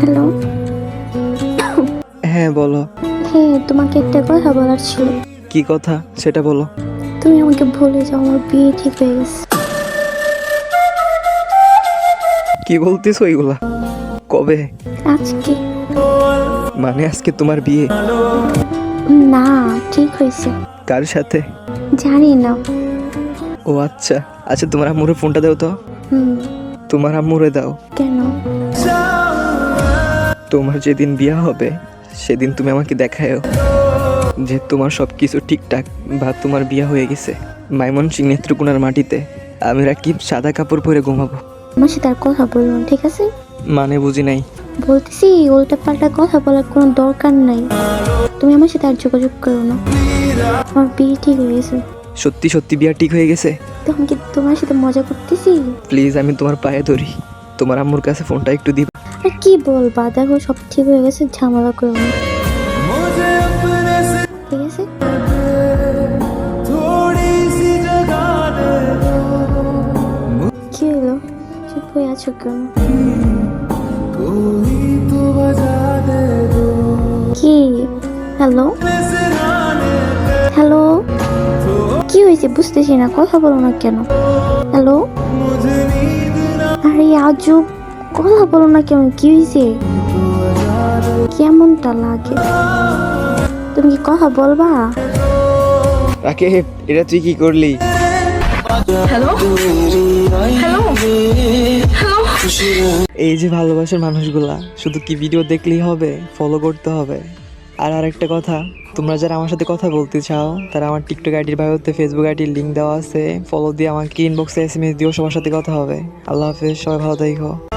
Hello? হ্যাঁ বলো। হ্যাঁ তোমাকে একটা কথা বলার ছিল। কি কথা? সেটা বলো। তুমি আমাকে বলে যাও আমার বিয়ে ঠিক হয়ে গেছে। কি বলতেছো এগুলা? কবে? আজকে। মানে আজকে তোমার বিয়ে? না ঠিক হয়েছে। কার সাথে? জানি না। ও আচ্ছা। আচ্ছা তোমার আম্মুরে ফোনটা দাও তো। হুম। তোমার আম্মুরে দাও। কেন? তোমার যেদিন বিয়া হবে সেদিন তুমি আমাকে দেখায়ও। যে তোমার সব কিছু ঠিকঠাক বা তোমার বিয়া হয়ে গেছে। মাইমন সিং নেত্রকোনার মাটিতে আমি রাকিব সাদা কাপড় পরে ঘুমাবো। আমার সাথে আর কথা বলব না ঠিক আছে? মানে বুঝি নাই। বলতেছি উল্টা পাল্টা কথা বলার কোনো দরকার নাই। তুমি আমার সাথে আর যোগাযোগ করো না। আমার বিয়ে ঠিক হয়ে গেছে। সত্যি সত্যি বিয়া ঠিক হয়ে গেছে? তো আমি কি তোমার সাথে মজা করতেছি? প্লিজ আমি তোমার পায়ে ধরি। তোমার আম্মুর কাছে ফোনটা একটু দিবা। আর কি বলবা? দেখো সব ঠিক হয়ে গেছে, ঝামেলা করো ঠিক আছে? কি হলো? চুপ হয়ে আছো কেন? কি? হ্যালো? হ্যালো? কি হয়েছে? বুঝতেছি না, কথা বলো না কেন? হ্যালো? আরে আজব। কথা বলো না কেমন কি হয়েছে কেমনটা লাগে? তুমি কি কথা বলবা? রাকিব এটা তুই কি করলি? এই যে ভালোবাসার মানুষগুলা শুধু কি ভিডিও দেখলেই হবে ফলো করতে হবে? আর আরেকটা কথা তোমরা যারা আমার সাথে কথা বলতে চাও তারা আমার টিকটক আইডির বায়োতে ফেসবুক আইডির লিঙ্ক দেওয়া আছে। ফলো দিয়ে আমাকে ইনবক্সে এস এম এস দিও সবার সাথে কথা হবে। আল্লাহ হাফেজ সবাই ভালো থাকো।